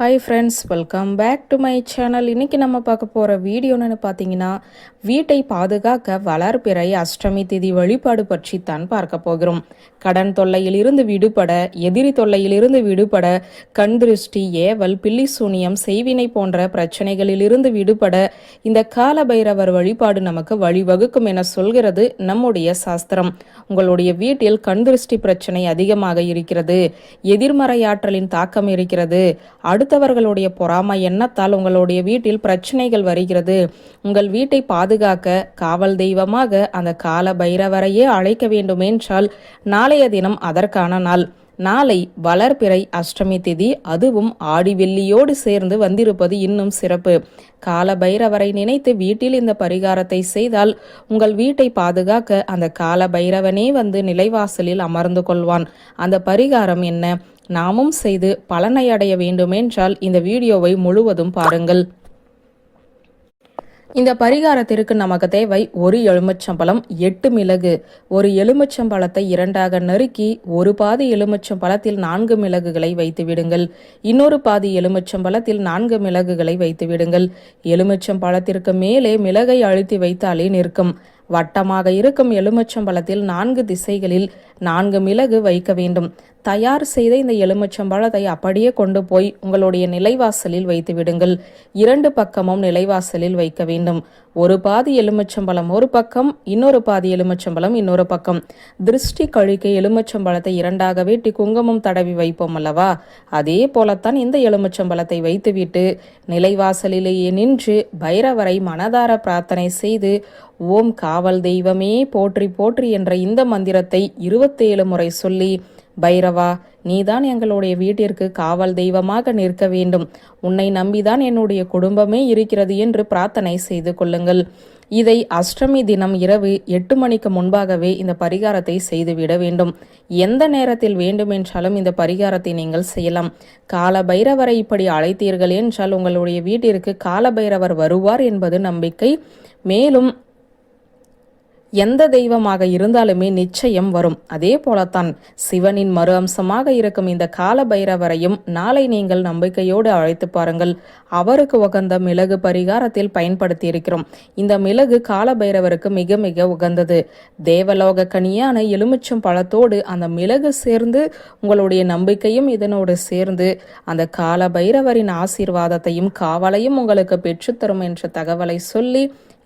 Hi friends welcome back to my channel இன்றைக்கி நம்ம பார்க்க போகிற வீடியோன்னு பார்த்தீங்கன்னா வீட்டை பாதுகாக்க வளர்பிறை அஷ்டமி திதி வழிபாடு பற்றி தான் பார்க்க போகிறோம். கடன் தொல்லையிலிருந்து விடுபட எதிரி தொல்லையிலிருந்து விடுபட கண் திருஷ்டி ஏவல் பில்லி சூனியம் செய்வினை போன்ற பிரச்சனைகளிலிருந்து விடுபட இந்த கால பைரவர் வழிபாடு நமக்கு வழிவகுக்கும் என சொல்கிறது நம்முடைய சாஸ்திரம். உங்களுடைய வீட்டில் கண் திருஷ்டி பிரச்சனை அதிகமாக இருக்கிறது எதிர்மறையாற்றலின் தாக்கம் இருக்கிறது அடுத்தவர்களுடைய பொறாமை எண்ணத்தால் உங்களுடைய வீட்டில் பிரச்சனைகள் வருகிறது? உங்கள் வீட்டை பாதுகாக்க காவல் தெய்வமாக அந்த கால பைரவரையே அழைக்க வேண்டுமென்றால் நாளைய தினம் அதற்கான நாள். நாளை வளர்பிறை அஷ்டமி திதி. அதுவும் ஆடி வெள்ளியோடு சேர்ந்து வந்திருப்பது இன்னும் சிறப்பு. கால பைரவரை நினைத்து வீட்டில் இந்த பரிகாரத்தை செய்தால் உங்கள் வீட்டை பாதுகாக்க அந்த கால பைரவனே வந்து நிலைவாசலில் அமர்ந்து கொள்வான். அந்த பரிகாரம் என்ன? நாமும் செய்து பலனை அடைய வேண்டுமென்றால் இந்த வீடியோவை முழுவதும் பாருங்கள். இந்த பரிகாரத்திற்கு நமக்கு தேவை ஒரு எலுமிச்சம்பழம் எட்டு மிளகு. ஒரு எலுமிச்சம்பழத்தை இரண்டாக நறுக்கி ஒரு பாதி எலுமிச்சம்பழத்தில் நான்கு மிளகுகளை வைத்து விடுங்கள். இன்னொரு பாதி எலுமிச்சம்பழத்தில் நான்கு மிளகுகளை வைத்து விடுங்கள். எலுமிச்சம்பழத்திற்கு மேலே மிளகை அழுத்தி வைத்தாலே நிற்கும். வட்டமாக இருக்கும் எலுமிச்சம்பழத்தில் நான்கு திசைகளில் நான்கு மிளகு வைக்க வேண்டும். தயார் செய்த இந்த எலுமிச்சம்பழத்தை அப்படியே கொண்டு போய் உங்களுடைய நிலைவாசலில் வைத்து விடுங்கள். இரண்டு பக்கமும் நிலைவாசலில் வைக்க வேண்டும். ஒரு பாதி எலுமிச்சம்பழம் ஒரு பக்கம் இன்னொரு பாதி எலுமிச்சம்பழம் இன்னொரு பக்கம். திருஷ்டி கழிக்க எலுமிச்சம்பழத்தை இரண்டாக வெட்டி குங்குமம் தடவி வைப்போம் அல்லவா? அதே போலத்தான் இந்த எலுமிச்சம்பழத்தை வைத்துவிட்டு நிலைவாசலிலேயே நின்று பைரவரை மனதார பிரார்த்தனை செய்து ஓம் காவல் தெய்வமே போற்றி போற்றி என்ற இந்த மந்திரத்தை இருபத்தேழு முறை சொல்லி பைரவா நீதான் எங்களுடைய வீட்டிற்கு காவல் தெய்வமாக நிற்க வேண்டும். உன்னை நம்பிதான் என்னுடைய குடும்பமே இருக்கிறது என்று பிரார்த்தனை செய்து கொள்ளுங்கள். இதை அஷ்டமி தினம் இரவு எட்டு மணிக்கு முன்பாகவே இந்த பரிகாரத்தை செய்துவிட வேண்டும். எந்த நேரத்தில் வேண்டுமென்றாலும் இந்த பரிகாரத்தை நீங்கள் செய்யலாம். கால பைரவரை இப்படி அழைத்தீர்கள் என்றால் உங்களுடைய வீட்டிற்கு கால பைரவர் வருவார் என்பது நம்பிக்கை. மேலும் எந்த தெய்வமாக இருந்தாலுமே நிச்சயம் வரும். அதே போலத்தான் சிவனின் மறு அம்சமாக இருக்கும் இந்த கால பைரவரையும் நாளை நீங்கள் நம்பிக்கையோடு அழைத்து பாருங்கள். அவருக்கு உகந்த மிளகு பரிகாரத்தில் பயன்படுத்தி இருக்கிறோம் இந்த மிளகு கால பைரவருக்கு மிக மிக உகந்தது. தேவலோக கனியான எலுமிச்சம் பழத்தோடு அந்த மிளகு சேர்ந்து உங்களுடைய நம்பிக்கையும் இதனோடு சேர்ந்து அந்த கால பைரவரின் ஆசீர்வாதத்தையும் காவலையும் உங்களுக்கு பெற்றுத்தரும் என்ற தகவலை சொல்லி